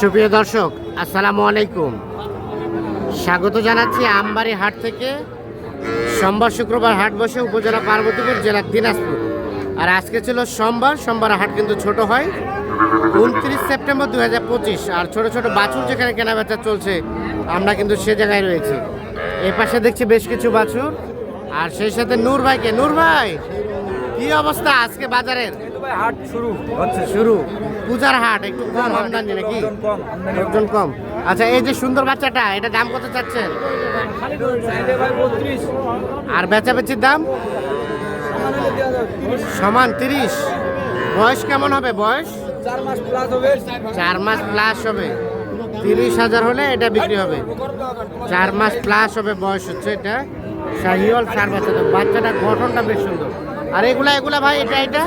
সুপ্রিয় দর্শক, আসসালামু আলাইকুম। স্বাগত জানাচ্ছি আমবাড়ি হাট থেকে। সোমবার শুক্রবার হাট বসে উপজেলা পার্বতীপুর জেলার দিনাজপুর। আর আজকে ছিল সোমবার সোমবার হাট কিন্তু ছোট হয়। উনত্রিশ সেপ্টেম্বর দু হাজার পঁচিশ, আর ছোট ছোট বাছুর যেখানে কেনাবেচা চলছে, আমরা কিন্তু সে জায়গায় রয়েছি। এ পাশে দেখছি বেশ কিছু বাছুর। আর সেই সাথে নূর ভাইকে, নূর ভাই, কি অবস্থা আজকে বাজারের? হাট শুরু। হচ্ছে শুরু। পূজার হাট একটু কম আমদানি নাকি? লোকজন কম আচ্ছা এই যে সুন্দর বাচ্চাটা এটা দাম কত চাচ্ছেন? আর বেচাবেচির দাম? সমান তিরিশ। বয়স কেমন হবে বয়স? চার মাস প্লাস হবে। চার মাস প্লাস হবে। তিরিশ হাজার হলে এটা বিক্রি হবে। চার মাস প্লাস হবে বয়স হচ্ছে এটা। শাহিওয়াল চার বাচ্চাটা বাচ্চাটা গঠনটা বেশ সুন্দর। আর এগুলা এগুলা ভাই এটা এটা?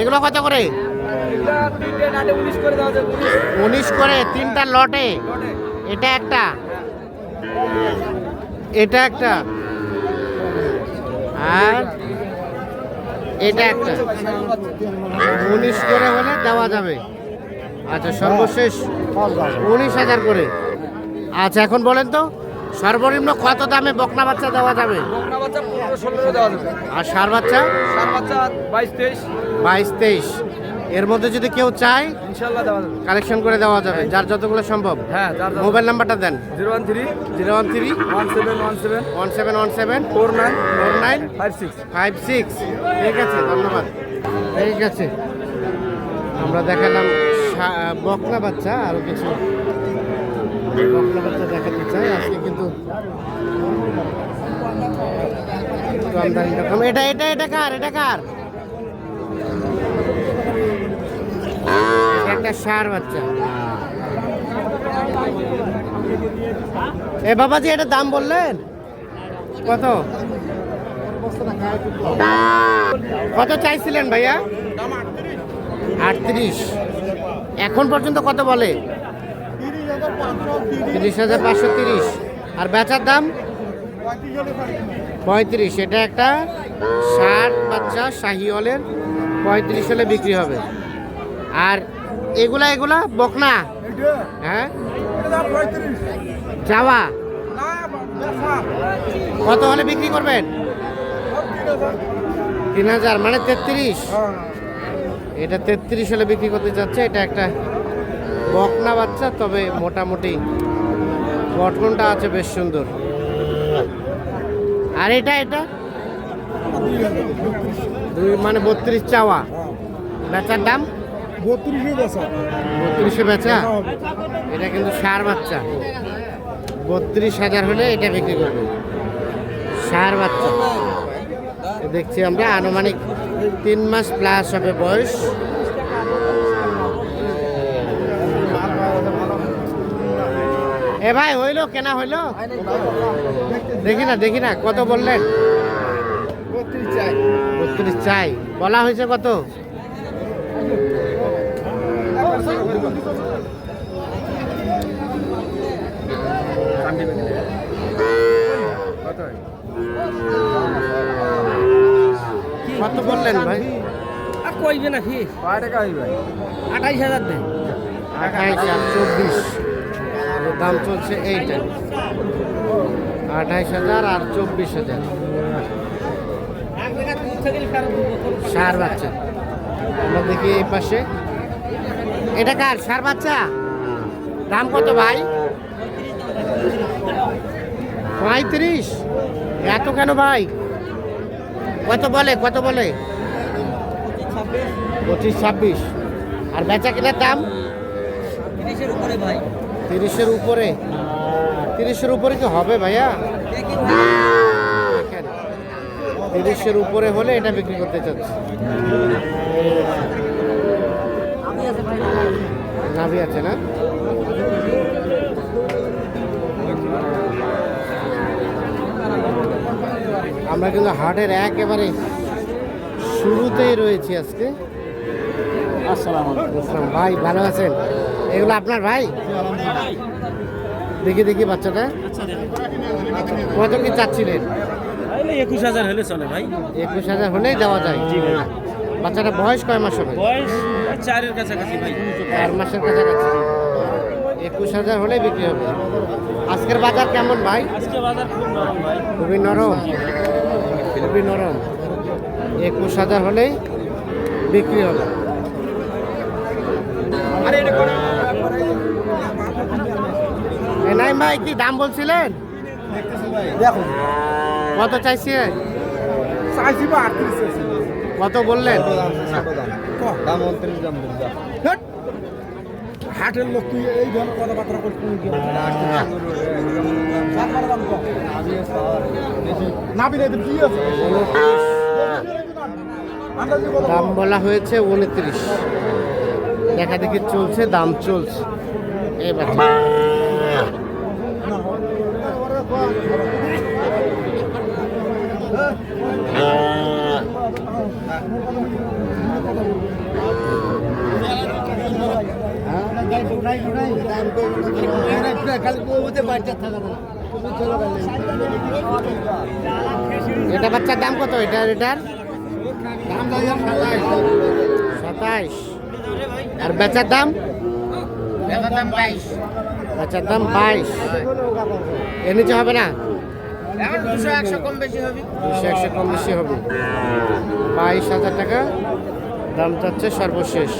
এগুলো কত করে? উনিশ করে, তিনটা লটে। এটা একটা? এটা একটা? আর এটা একটা? উনিশ করে হলে দেওয়া যাবে। আচ্ছা সর্বশেষ। উনিশ হাজার করে। আচ্ছা এখন বলেন তো। সর্বনিম্ন কত দামে বকনা বাচ্চা দেওয়া যাবে? বকনা বাচ্চা পনেরো ষোলো দেওয়া যাবে। আর সার বাচ্চা? সার বাচ্চা বাইশ তেইশ। বাইশ তেইশ। এর মধ্যে যদি কেউ চায় ইনশাল্লাহ দেওয়া যাবে। কালেকশন করে দেওয়া যাবে যার যতগুলো সম্ভব। হ্যাঁ যার মোবাইল নাম্বারটা দেন। Zero one three zero one three one seven one seven. One seven one seven. Four nine four nine five six. Five six. ঠিক আছে ধন্যবাদ। ঠিক আছে। আমরা দেখালাম বকনা বাচ্চা আরও কিছু। বকনা বাচ্চা দেখাতে চাই, আজকে কিন্তু এটা এটা এটা কার এটা কার? একটা সার বাচ্চা। এ বাবাজি, এটা দাম বললেন? কত? কত চাইছিলেন ভাইয়া? আটত্রিশ। এখন পর্যন্ত কত বলে? তিরিশ হাজার পাঁচশো তিরিশ। আর বেচার দাম? পঁয়ত্রিশ। এটা একটা ষাট বাচ্চা শাহিওয়ালের, পঁয়ত্রিশ হলে বিক্রি হবে। আর এগুলা এগুলা? বকনা? হ্যাঁ? যাওয়া কত হলে বিক্রি করবেন? তিন হাজার মানে তেত্রিশ। এটা তেত্রিশ হলে বিক্রি করতে চাচ্ছে, এটা একটা বকনা বাচ্চা তবে মোটামুটি গঠনটা আছে বেশ সুন্দর। আর এটা এটা? দুই মানে বত্রিশ চাওয়া। বেচার দাম? বত্রিশে বেচা। বত্রিশে বেচা? এটা কিন্তু সার বাচ্চা। বত্রিশ হাজার হলে এটা বিক্রি করবে। সার বাচ্চা। দেখছি আমরা আনুমানিক তিন মাস প্লাস হবে বয়স। এ ভাই হইল কেনা হইল? দেখি না দেখি না কত বললেন? বত্রিশ চাই। বলা হয়েছে কত? কত বললেন ভাই? আর কইবে না ফি কয় টাকা হইবে? আঠাইশ হাজার দেন আঠাইশ চব্বিশ। দাম চলছে এইটা আঠাইশ হাজার আর চব্বিশ হাজার। সার বাচ্চা। আমরা দেখি এই পাশে। এটা কার? সার বাচ্চা? দাম কত ভাই? পঁয়ত্রিশ। এত কেন ভাই? কত বলে? কত বলে? পঁচিশ ছাব্বিশ। আর বেচা কেনার দাম? ভাই তিরিশের উপরে। তিরিশের উপরে কি হবে ভাইয়া? তিরিশের উপরে হলে এটা বিক্রি করতে চাচ্ছি। নাভি আছে না? আমরা কিন্তু হাটের একেবারে শুরুতেই রয়েছি আজকে। আসসালাম ভাই ভালো আছেন? এগুলো আপনার ভাই? দেখি দেখি বাচ্চাটা। কত কি চাচ্ছিলেন? একুশ হাজার হলে চলে ভাই। একুশ হাজার হলেই দেওয়া যায়। বাচ্চাটা বয়স কয় মাস হবে? বয়স চারের কাছাকাছি ভাই। চার মাসের কাছাকাছি। একুশ হাজার হলে বিক্রি হবে। আজকের বাজার কেমন ভাই? আজকে বাজার খুব নরম ভাই। খুবই নরম। খুবই নরম। একুশ হাজার হলেই বিক্রি হবে। ভাই কি দাম বলছিলেন? দেখো কত চাইছিলেন চাইছি বা কত বললেন। হাটের লোক তুই এই ধরনের কথাবার্তা করছিস দাম বলা হয়েছে উনত্রিশ। দেখা দেখি চলছে দাম চলছে। এবার এটা বাচ্চার দাম কত? এটার এটার? সাতাইশ। আর বেচার দাম? বেচার দাম বাইশ। এর নিচে হবে না? দুশো একশো কম বেশি হবে। বাইশ হাজার টাকা। দাম চাচ্ছে সর্বশেষ।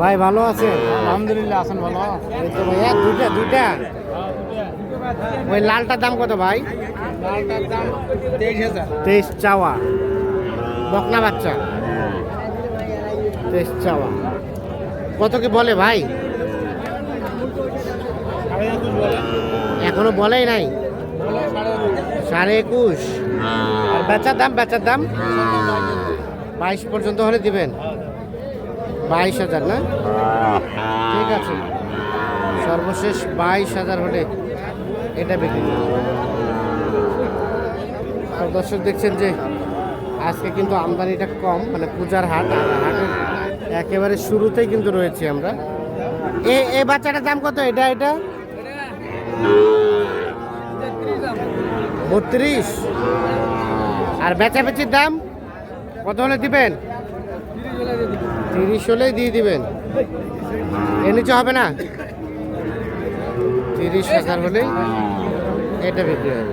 ভাই ভালো আছে? আলহামদুলিল্লাহ আছেন ভালো। এই তো ভাইয়া দুইটা দুইটা। ওই লালটার দাম কত ভাই? তেইশ হাজার। তেইশ চাওয়া। বকনা বাচ্চা। তেইশ চাওয়া। কত কি বলে ভাই? এখনও বলেই নাই? সাড়ে একুশ। বেচার দাম বেচার দাম? বাইশ পর্যন্ত হলে দিবেন। বাইশ হাজার, না? ঠিক আছে। সর্বশেষ বাইশ হাজার হলে এটা বিক্রি। দর্শক দেখছেন যে আজকে কিন্তু আমদানিটা কম মানে পূজার হাট হাটের একেবারে শুরুতেই কিন্তু রয়েছে আমরা। এ এই বাচ্চাটার দাম কত এটা এটা? বত্রিশ। আর বেচাবেচির দাম? কত হলে দিবেন? তিরিশ হলেই দিয়ে দিবেন। এর নিচে হবে না? তিরিশ হাজার হলেই এটা বিক্রি হবে।